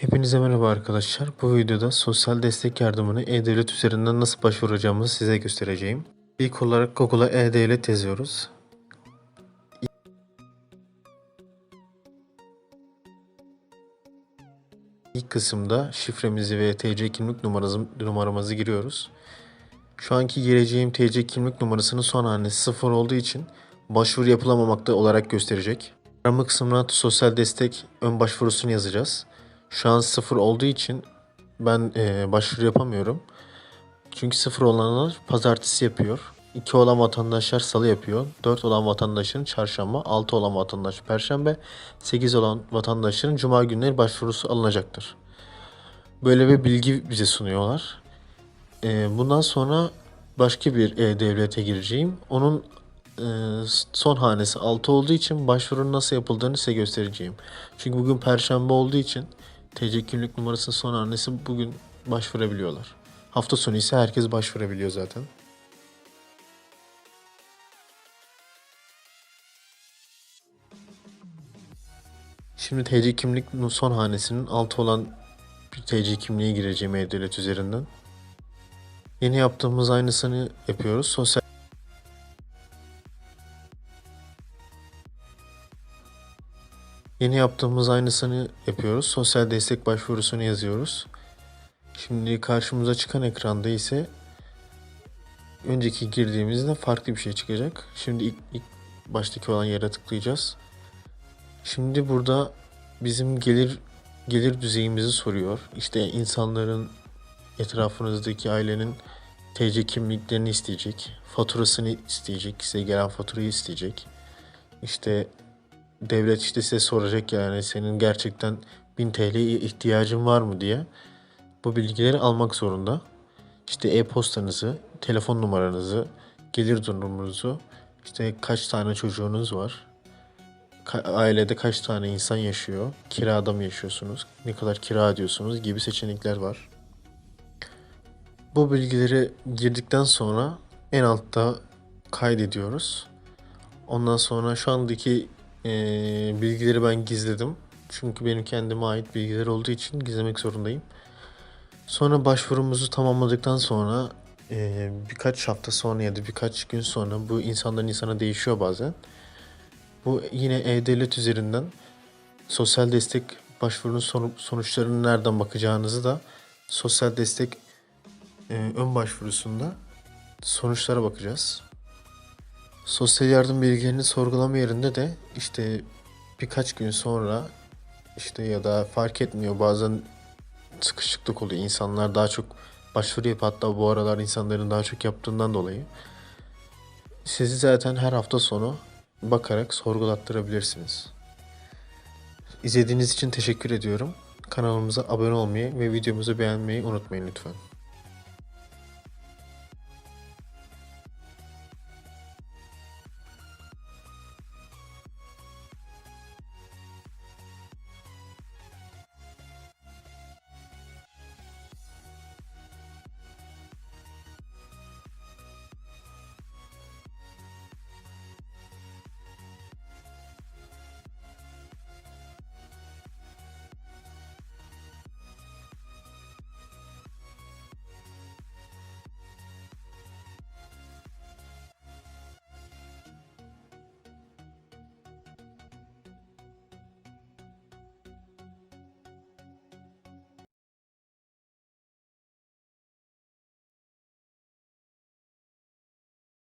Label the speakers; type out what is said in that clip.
Speaker 1: Hepinize merhaba arkadaşlar. Bu videoda sosyal destek yardımını e-devlet üzerinden nasıl başvuracağımızı size göstereceğim. İlk olarak Google'a e-devlet yazıyoruz. İlk kısımda şifremizi ve TC kimlik numaramızı, numaramızı giriyoruz. Şu anki gireceğim TC kimlik numarasının son hanesi 0 olduğu için başvuru yapılamamakta olarak gösterecek. Arama kısmına sosyal destek ön başvurusunu yazacağız. Şu an 0 olduğu için ben eee, başvuru yapamıyorum. Çünkü 0 olanlar pazartesi yapıyor. 2 olan vatandaşlar salı yapıyor. 4 olan vatandaşların çarşamba, 6 olan vatandaş perşembe, 8 olan vatandaşların cuma günleri başvurusu alınacaktır. Böyle bir bilgi bize sunuyorlar. Ee, bundan sonra başka bir e-devlete gireceğim. Onun e, son hanesi 6 olduğu için başvurunun nasıl yapıldığını size göstereceğim. Çünkü bugün perşembe olduğu için TC kimlik numarasının son hanesi bugün başvurabiliyorlar. Hafta sonu ise herkes başvurabiliyor zaten. Şimdi TC kimlik son hanesinin 6 olan bir TC kimliğe gireceğim e-devlet üzerinden. Yeni yaptığımız aynısını yapıyoruz. Sosyal Yeni yaptığımız aynısını yapıyoruz. Sosyal destek başvurusunu yazıyoruz. Şimdi karşımıza çıkan ekranda ise önceki girdiğimizde farklı bir şey çıkacak. Şimdi ilk, ilk baştaki olan yere tıklayacağız. Şimdi burada bizim gelir gelir düzeyimizi soruyor. İşte insanların etrafınızdaki ailenin TC kimliklerini isteyecek. Faturasını isteyecek. Size gelen faturayı isteyecek. İşte devlet işte size soracak yani senin gerçekten 1000 TL'ye ihtiyacın var mı diye. Bu bilgileri almak zorunda. İşte e-postanızı, telefon numaranızı, gelir durumunuzu, işte kaç tane çocuğunuz var, ailede kaç tane insan yaşıyor, kirada mı yaşıyorsunuz, ne kadar kira ödüyorsunuz gibi seçenekler var. Bu bilgileri girdikten sonra en altta kaydediyoruz. Ondan sonra şu andaki eee, bilgileri ben gizledim. Çünkü benim kendime ait bilgiler olduğu için gizlemek zorundayım. Sonra başvurumuzu tamamladıktan sonra eee, birkaç hafta sonra ya da birkaç gün sonra bu insandan insana değişiyor bazen. Bu yine e-devlet üzerinden sosyal destek başvurunun sonu- sonuçlarını nereden bakacağınızı da sosyal destek e, ön başvurusunda sonuçlara bakacağız. Sosyal yardım bilgilerini sorgulama yerinde de işte birkaç gün sonra işte ya da fark etmiyor bazen sıkışıklık oluyor. İnsanlar daha çok başvuru yapıp hatta bu aralar insanların daha çok yaptığından dolayı sizi zaten her hafta sonu bakarak sorgulattırabilirsiniz. İzlediğiniz için teşekkür ediyorum. Kanalımıza abone olmayı ve videomuzu beğenmeyi unutmayın lütfen.